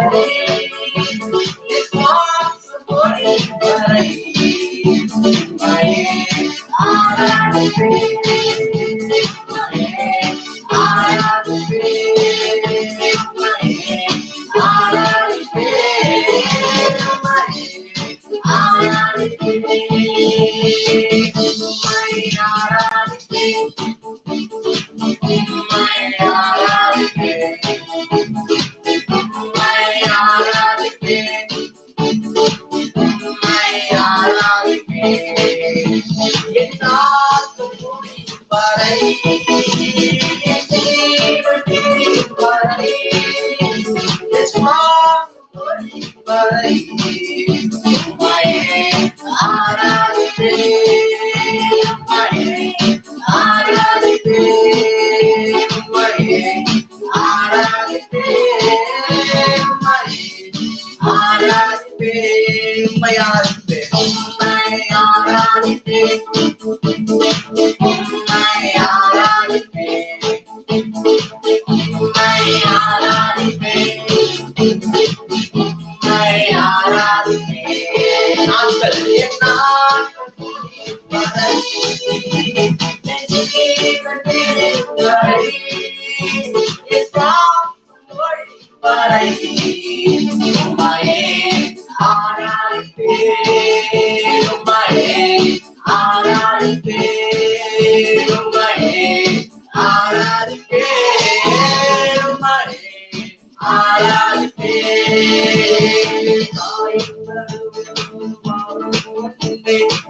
Gracias. என்னாக்கும் முடியும் வரை. day.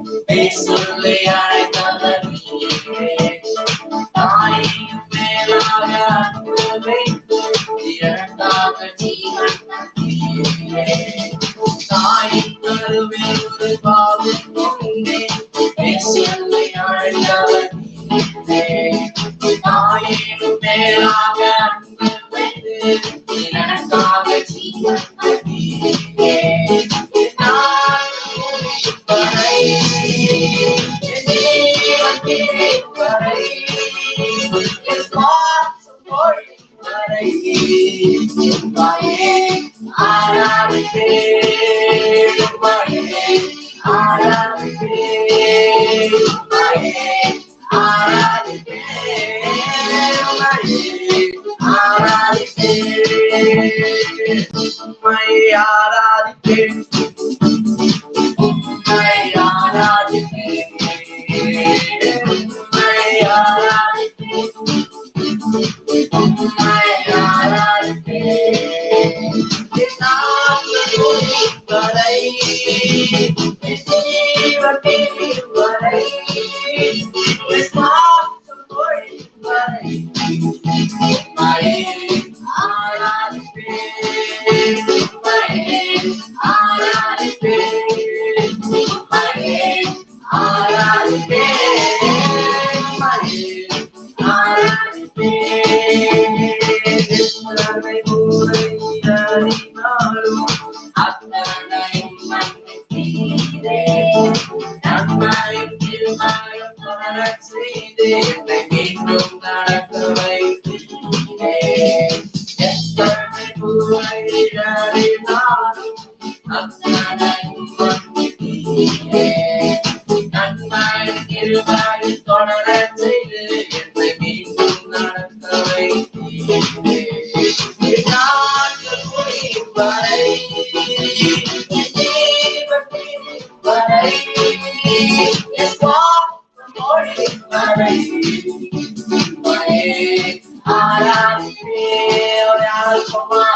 You're it. Para ir, செய்தே மீண்டும் நடக்க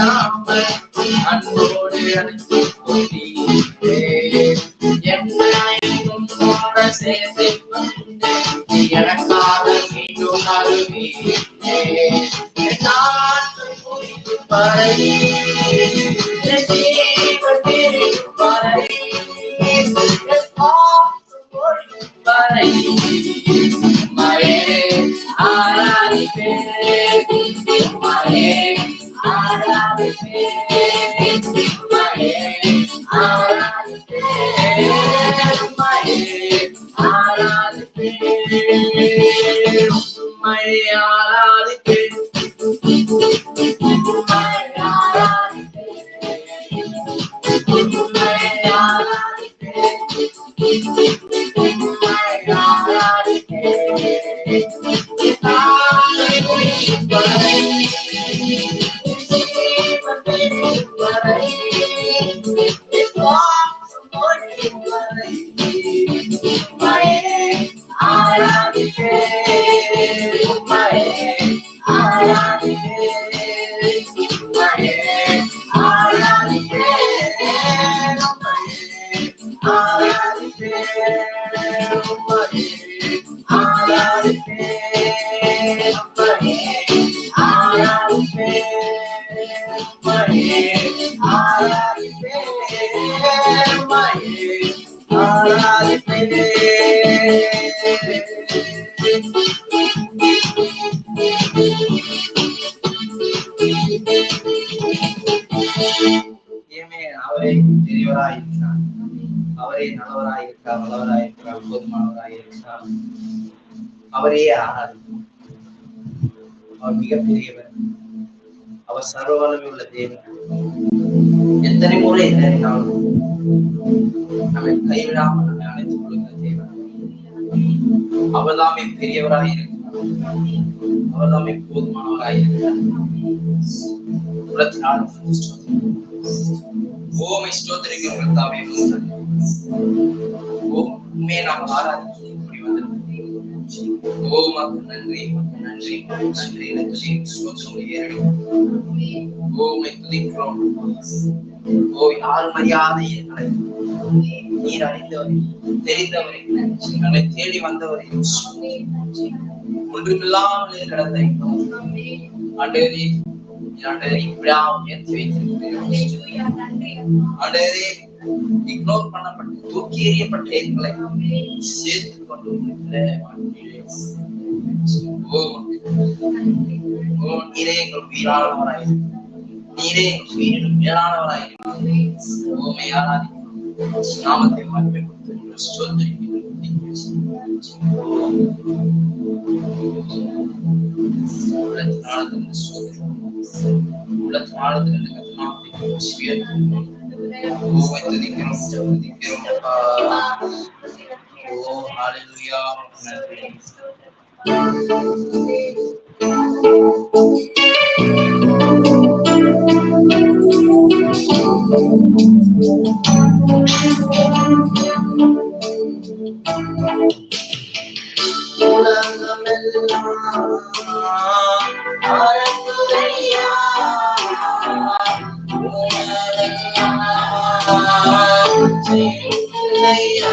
நாம அன்போடு அழைத்து என்னோட சேர்ந்து எனக்காக மீண்டும் அருமே நான் பரவி my head. ಯಕ್ಷ ಅವರೇ ನಲವರ ಯಕ್ಷ ಬಲವರ ಯಕ್ಷ ಕೋದುಮಾಳವರ ಯಕ್ಷ அவரே ஆராதிப்போம் அவர் மிகப்பெரியவர் அவர் சர்வ வல்லமை உள்ள தேவன் எத்தனை முறை தேடினாலும் நம்மை கைவிடாமல் நம்மை அழைத்துக் கொள்கிற தேவன் அவர் தாமே பெரியவராக இருக்கிறார் அவர் தாமே போதுமானவராக இருக்கிறார் ஓமை ஸ்தோத்திரிக்கும் கர்த்தாவே ஓமே நாம் ஆராதிக்க கூடி வந்திருக்கிறோம். ஓ நன்றி நன்றி நன்றி நன்றி. ஸ்தோத்திரம் ஏறெடுக்கும் ஓமை துதிக்கிறோம். ஓ யார் மரியாதை எங்களை நீர் அறிந்தவரை தெரிந்தவரை எங்களை தேடி வந்தவரை. ஒன்றுமில்லாமல் கடந்த ஆண்டவரே ஆண்டவரே இப்படியாக உயர்த்தி வைத்திருக்கிறேன் ஆண்டவரே இக்னோர் பண்ணப்பட்டு தூக்கி எறியப்பட்ட எங்களை சேர்த்து கொண்டு நீரே எங்கள் உயிரானவராய் நீரே எங்கள் உயிரினும் மேலானவராய் ஓமை ஆராதி நாமத்தை மகிமை கொடுத்து لا تتعرض للصوت ولا تتعرض لانك تعطي المسؤوليات هو الذي كرمك الذي كرمك الله هللويا ربنا الكريم உலகமெல்லாம் அரசுதையா உலகமெல்லாம் செய்யா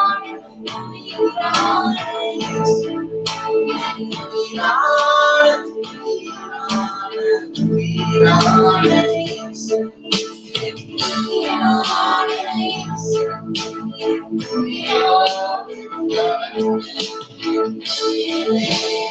Thank you.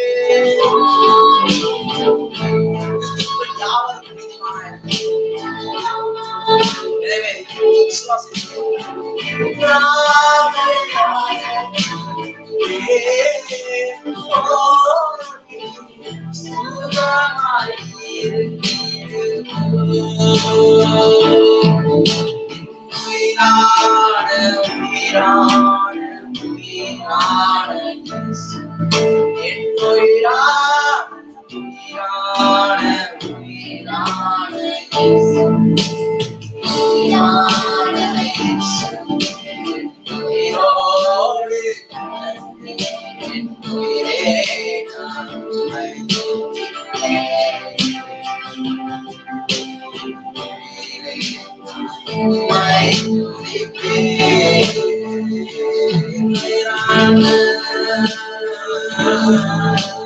உயிரான love.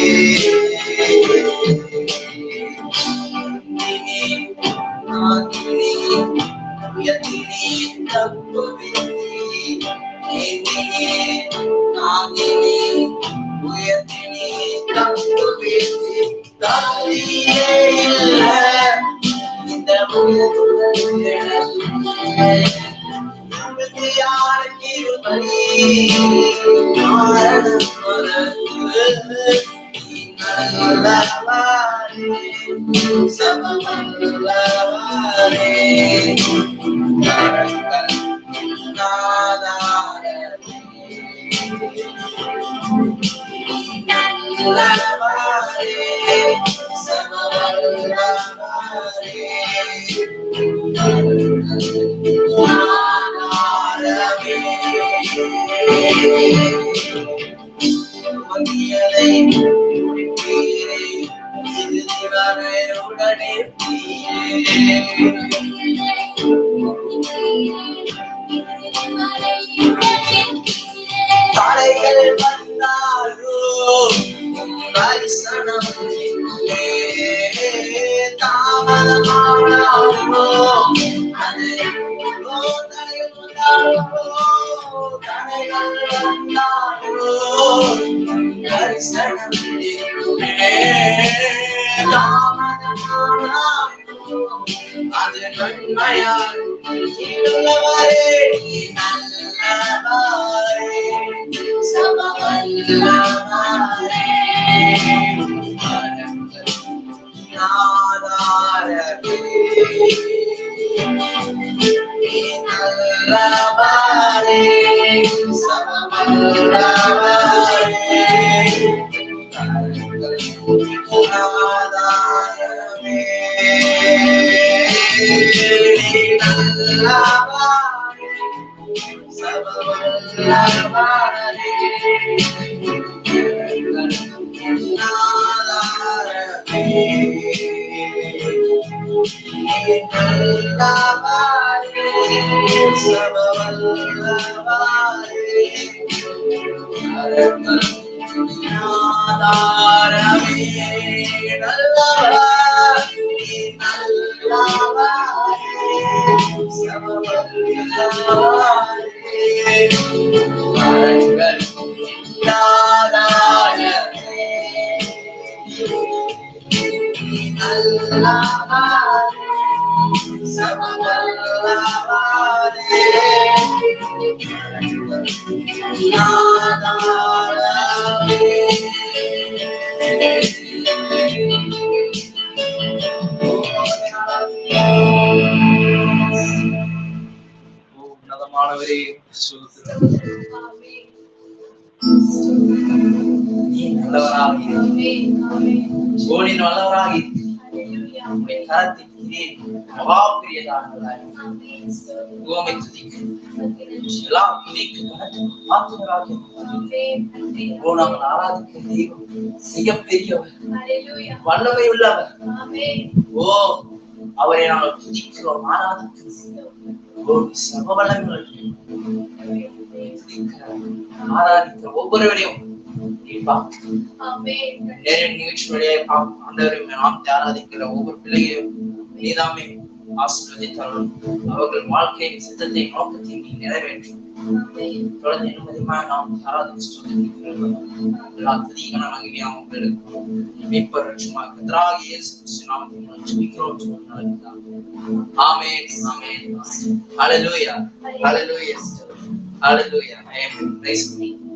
Música தடைகள் அது நன்மையால் உள்ளவரே நல்லவரே சமவல்லவரே Alabaré, alabaré. உன்னதமானவரே ஸ்தோத்திரம். நீ நல்லவராக கோணின் நல்லவராக உம்மை மகாபிரியதானவராய் ஓ நாங்கள் ஆராதிக்கும் தெய்வம் மிகப்பெரியவர் வல்லமை உள்ளவர் ஓ அவரை நாங்கள் துதிக்கிறோம் வல்லமைகள் துதிக்கிறோம். ஆராதிக்கிறோம் ஒவ்வொருவரையும் தீபா நேர நிகழ்ச்சியுடைய ஆண்டவரை நாம் ஆராதிக்கிற ஒவ்வொரு பிள்ளைகளையும் நீதாமே ஆசீர்வதித்தாலும் அவர்கள் வாழ்க்கையின் சித்தத்தை நோக்கத்தை நீ நிறைவேற்றும். தொடர்ந்து நிம்மதியாக நாம் ஆராதிச்சு எல்லா துதிகளை மகிமையாக உங்களுக்கு மீட்பர் ரட்சமாக கர்த்தராகிய இயேசு கிறிஸ்து நாமத்தில் நாம் ஜெபிக்கிறோம் சொன்னார் ஆமென் ஆமென் ஹalleluya ஹalleluya ஹalleluya ஆமென் praise God